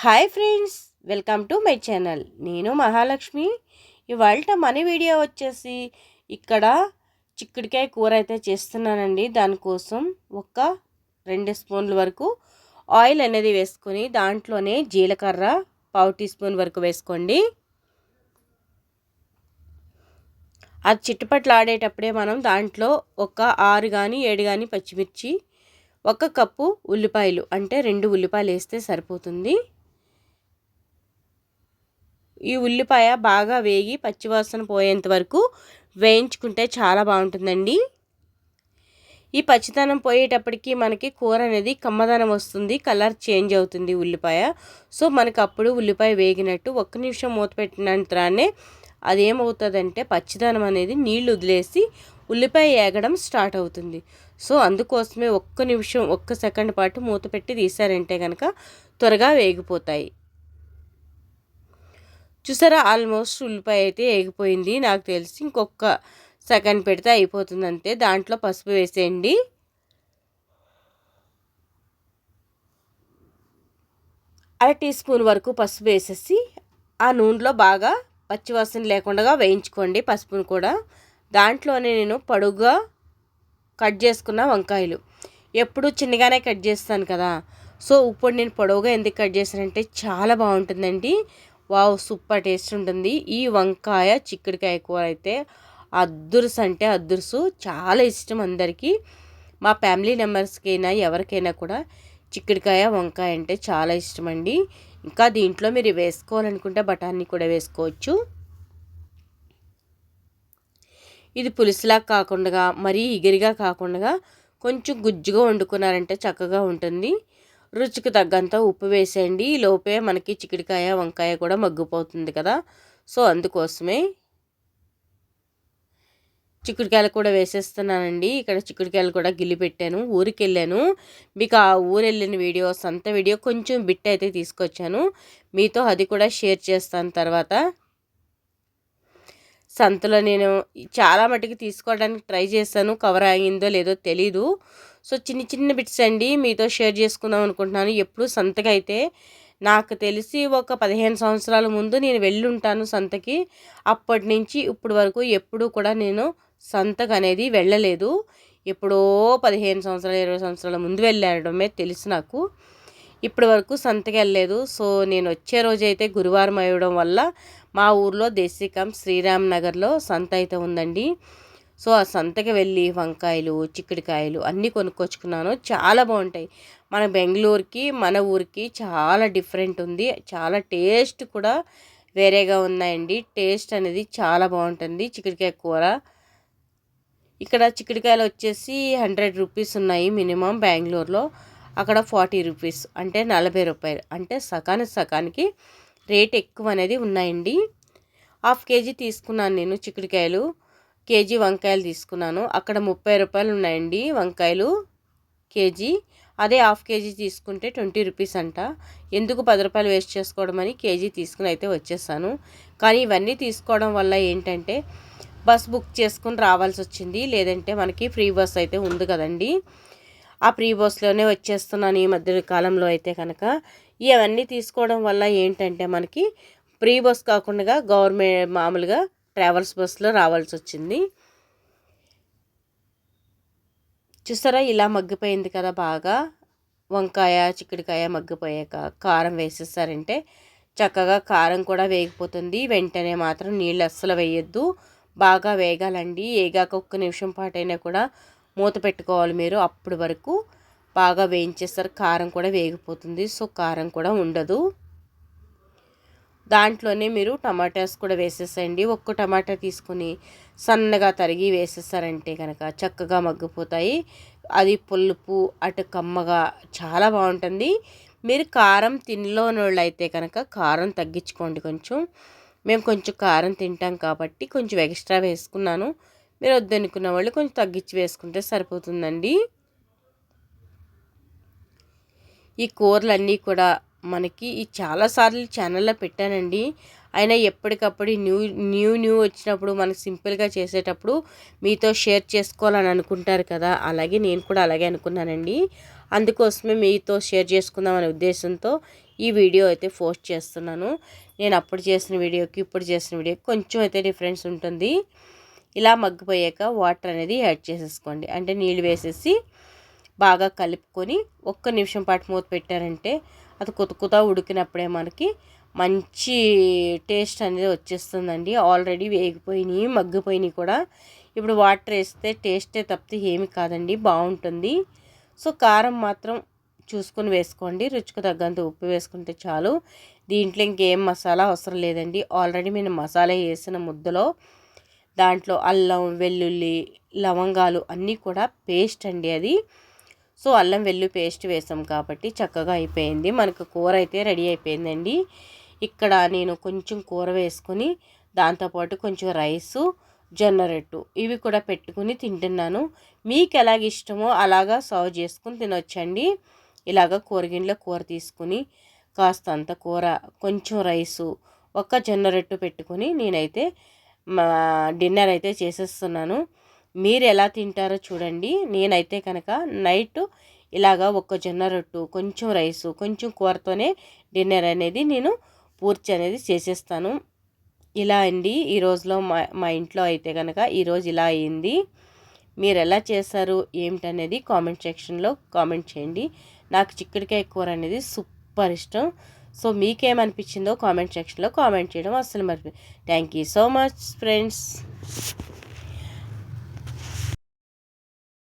Hi friends welcome to my channel. నేను మహాలక్ష్మి. ఇవాళ మన వీడియో వచ్చేసి ఇక్కడ చిక్కుడికాయ కూర అయితే చేస్తున్నానండి. దానికోసం ఒక రెండు స్పూన్ల వరకు ఆయిల్ అనేది వేసుకొని దాంట్లోనే జీలకర్ర పావు టీ స్పూన్ వరకు వేసుకోండి. అది చిట్టుపట్లు ఆడేటప్పుడే మనం దాంట్లో ఒక ఆరు కానీ ఏడు కానీ పచ్చిమిర్చి ఒక కప్పు ఉల్లిపాయలు అంటే రెండు ఉల్లిపాయలు వేస్తే సరిపోతుంది. ఈ ఉల్లిపాయ బాగా వేగి పచ్చివాసన పోయేంత వరకు వేయించుకుంటే చాలా బాగుంటుందండి. ఈ పచ్చితనం పోయేటప్పటికి మనకి కూర అనేది కమ్మదనం వస్తుంది కలర్ చేంజ్ అవుతుంది ఉల్లిపాయ. సో మనకు అప్పుడు ఉల్లిపాయ వేగినట్టు ఒక్క నిమిషం మూత పెట్టినంతరానే అదేమవుతుందంటే పచ్చిదనం అనేది నీళ్ళు వదిలేసి ఉల్లిపాయ ఏగడం స్టార్ట్ అవుతుంది. సో అందుకోసమే ఒక్క నిమిషం ఒక్క సెకండ్ పాటు మూత పెట్టి తీసారంటే కనుక త్వరగా వేగిపోతాయి. చూసారా? ఆల్మోస్ట్ ఉల్లిపాయ అయితే వేగిపోయింది నాకు తెలిసి ఇంకొక సెకండ్ పెడితే అయిపోతుంది అంతే దాంట్లో పసుపు వేసేయండి. అర టీ స్పూన్ వరకు పసుపు వేసేసి ఆ నూనెలో బాగా పచ్చివాసన లేకుండా వేయించుకోండి పసుపును కూడా. దాంట్లోనే నేను పొడుగ్గా కట్ చేసుకున్న వంకాయలు. ఎప్పుడు చిన్నగానే కట్ చేస్తాను కదా. సో ఇప్పుడు నేను పొడవుగా ఎందుకు కట్ చేశానంటే చాలా బాగుంటుందండి. వావ్ సూపర్ టేస్ట్ ఉంటుంది. ఈ వంకాయ చిక్కుడుకాయ కూర అయితే అద్దురుసు అంటే అద్దురుసు. చాలా ఇష్టం అందరికీ. మా ఫ్యామిలీ మెంబర్స్కైనా ఎవరికైనా కూడా చిక్కుడుకాయ వంకాయ అంటే చాలా ఇష్టం అండి ఇంకా దీంట్లో మీరు వేసుకోవాలనుకుంటే బఠానీ కూడా వేసుకోవచ్చు. ఇది పులుసులా కాకుండా మరీ ఇగిరిగా కాకుండా కొంచెం గుజ్జుగా వండుకున్నారంటే చక్కగా ఉంటుంది. రుచికి తగ్గంత ఉప్పు వేసేయండి. లోపే మనకి చిక్కుడుకాయ వంకాయ కూడా మగ్గిపోతుంది కదా. సో అందుకోసమే చిక్కుడుకాయలు కూడా వేసేస్తున్నానండి. ఇక్కడ చిక్కుడుకాయలు కూడా గిల్లి పెట్టాను ఊరికి వెళ్ళాను మీకు ఆ ఊరు వెళ్ళిన వీడియో సంత వీడియో కొంచెం బిట్ అయితే తీసుకొచ్చాను. మీతో అది కూడా షేర్ చేస్తాను తర్వాత. సంతలో నేను చాలా మటుకు తీసుకోవడానికి ట్రై చేశాను. కవర్ అయిందో లేదో తెలీదు. సో చిన్న చిన్న బిట్స్ అండి మీతో షేర్ చేసుకుందాం అనుకుంటున్నాను. ఎప్పుడు సంతకి అయితే నాకు తెలిసి ఒక పదిహేను సంవత్సరాల ముందు నేను వెళ్ళి ఉంటాను సంతకి. అప్పటి నుంచి ఇప్పటి వరకు ఎప్పుడూ కూడా నేను సంతకు అనేది వెళ్ళలేదు. ఎప్పుడో పదిహేను సంవత్సరాలు ఇరవై సంవత్సరాల ముందు వెళ్ళడమే తెలుసు నాకు. ఇప్పటి వరకు సంతకి వెళ్ళలేదు. సో నేను వచ్చే రోజైతే గురువారం అయ్యడం వల్ల మా ఊర్లో దేశికం శ్రీరామ్ నగర్లో సంత అయితే ఉందండి. సో ఆ సంతకి వెళ్ళి వంకాయలు చిక్కుడుకాయలు అన్నీ కొనుక్కొచ్చుకున్నాను. చాలా బాగుంటాయి. మన బెంగళూరుకి మన ఊరికి చాలా డిఫరెంట్ ఉంది. చాలా టేస్ట్ కూడా వేరేగా ఉన్నాయండి. టేస్ట్ అనేది చాలా బాగుంటుంది. చిక్కుడుకాయ కూర. ఇక్కడ చిక్కుడుకాయలు వచ్చేసి హండ్రెడ్ రూపీస్ ఉన్నాయి మినిమం బెంగళూరులో. అక్కడ ఫార్టీ రూపీస్ అంటే నలభై రూపాయలు. అంటే సకానికి సకానికి రేట్ ఎక్కువ అనేది ఉన్నాయండి. హాఫ్ కేజీ తీసుకున్నాను నేను చిక్కుడుకాయలు. కేజీ వంకాయలు తీసుకున్నాను. అక్కడ ముప్పై రూపాయలు ఉన్నాయండి వంకాయలు కేజీ. అదే హాఫ్ కేజీ తీసుకుంటే ట్వంటీ రూపీస్ అంట. ఎందుకు పది రూపాయలు వేస్ట్ చేసుకోవడం అని కేజీ తీసుకుని అయితే వచ్చేసాను. కానీ ఇవన్నీ తీసుకోవడం వల్ల ఏంటంటే బస్ బుక్ చేసుకుని రావాల్సి వచ్చింది. లేదంటే మనకి ఫ్రీ బస్ అయితే ఉంది కదండి. ఆ ప్రీ బస్లోనే వచ్చేస్తున్నాను ఈ మధ్య కాలంలో అయితే కనుక. ఇవన్నీ తీసుకోవడం వల్ల ఏంటంటే మనకి ప్రీ బస్ కాకుండా గవర్నమెంట్ మామూలుగా ట్రావెల్స్ బస్సులో రావాల్సి వచ్చింది. చూసారా ఇలా మగ్గిపోయింది కదా బాగా. వంకాయ చిక్కుడుకాయ మగ్గిపోయాక కారం వేసేసారంటే చక్కగా కారం కూడా వేగిపోతుంది. వెంటనే మాత్రం నీళ్ళు అస్సలు వేయొద్దు. బాగా వేగాలండి. వేగాక ఒక్క నిమిషం పాటైనా కూడా మూత పెట్టుకోవాలి మీరు అప్పటి వరకు. బాగా వేయించేస్తారు. కారం కూడా వేగిపోతుంది. సో కారం కూడా ఉండదు. దాంట్లోనే మీరు టమాటాస్ కూడా వేసేసేయండి. ఒక్క టమాటా తీసుకొని సన్నగా తరిగి వేసేసారంటే కనుక చక్కగా మగ్గిపోతాయి. అది పులుపు అటు కమ్మగా చాలా బాగుంటుంది. మీరు కారం తినలోని వాళ్ళు అయితే కనుక కారం తగ్గించుకోండి కొంచెం. మేము కొంచెం కారం తింటాం కాబట్టి కొంచెం ఎక్స్ట్రా వేసుకున్నాను. మీరు వద్దనుకున్న వాళ్ళు కొంచెం తగ్గించి వేసుకుంటే సరిపోతుందండి. ఈ కూరలన్నీ కూడా మనకి చాలాసార్లు ఛానల్లో పెట్టానండి. అయినా ఎప్పటికప్పుడు న్యూ న్యూ న్యూ వచ్చినప్పుడు మనకు సింపుల్గా చేసేటప్పుడు మీతో షేర్ చేసుకోవాలని అనుకుంటారు కదా. అలాగే నేను కూడా అలాగే అనుకున్నానండి. అందుకోసమే మీతో షేర్ చేసుకుందాం అనే ఉద్దేశంతో ఈ వీడియో అయితే పోస్ట్ చేస్తున్నాను. నేను అప్పుడు చేసిన వీడియోకి ఇప్పుడు చేసిన వీడియోకి కొంచెం అయితే డిఫరెన్స్ ఉంటుంది. ఇలా మగ్గిపోయాక వాటర్ అనేది యాడ్ చేసేసుకోండి. అంటే నీళ్ళు వేసేసి బాగా కలుపుకొని ఒక్క నిమిషం పాటు మూత పెట్టారంటే అది కొత్త ఉడికినప్పుడే మనకి మంచి టేస్ట్ అనేది వచ్చేస్తుందండి. ఆల్రెడీ వేగిపోయినాయి మగ్గిపోయినాయి కూడా. ఇప్పుడు వాటర్ వేస్తే టేస్టే తప్పితే ఏమి కాదండి బాగుంటుంది. సో కారం మాత్రం చూసుకొని వేసుకోండి రుచికి తగ్గంత ఉప్పు వేసుకుంటే చాలు. దీంట్లో ఇంకేం మసాలా అవసరం లేదండి. ఆల్రెడీ నేను మసాలా వేసిన ముద్దలో దాంట్లో అల్లం వెల్లుల్లి లవంగాలు అన్నీ కూడా పేస్ట్ అండి అది. సో అల్లం వెల్లు పేస్ట్ వేసాం కాబట్టి చక్కగా అయిపోయింది. మనకు కూర అయితే రెడీ అయిపోయిందండి. ఇక్కడ నేను కొంచెం కూర వేసుకొని దాంతోపాటు కొంచెం రైసు జొన్న రొట్టు ఇవి కూడా పెట్టుకుని తింటున్నాను. మీకు ఎలాగ ఇష్టమో అలాగా సర్వ్ చేసుకుని తినొచ్చండి. ఇలాగ కూరగిన్నెలో కూర తీసుకుని కాస్త అంత కూర కొంచెం రైసు ఒక జొన్న రొట్టు పెట్టుకుని నేనైతే మా డిన్నర్ అయితే చేసేస్తున్నాను. మీరు ఎలా తింటారో చూడండి. నేనైతే కనుక నైట్ ఇలాగా ఒక జొన్న రొట్టు కొంచెం రైసు కొంచెం కూరతోనే డిన్నర్ అనేది నేను పూర్తి అనేది చేసేస్తాను. ఇలా అండి. ఈ రోజులో మా మా ఇంట్లో అయితే కనుక ఈరోజు ఇలా అయింది. మీరు ఎలా చేశారు? ఏమిటనేది కామెంట్ సెక్షన్లో కామెంట్ చేయండి. నాకు చిక్కడికాయ కూర అనేది సూపర్ ఇష్టం. సో మీకేమనిపించిందో కామెంట్ సెక్షన్లో కామెంట్ చేయడం అస్సలు మర్చిపోయి thank you so much friends.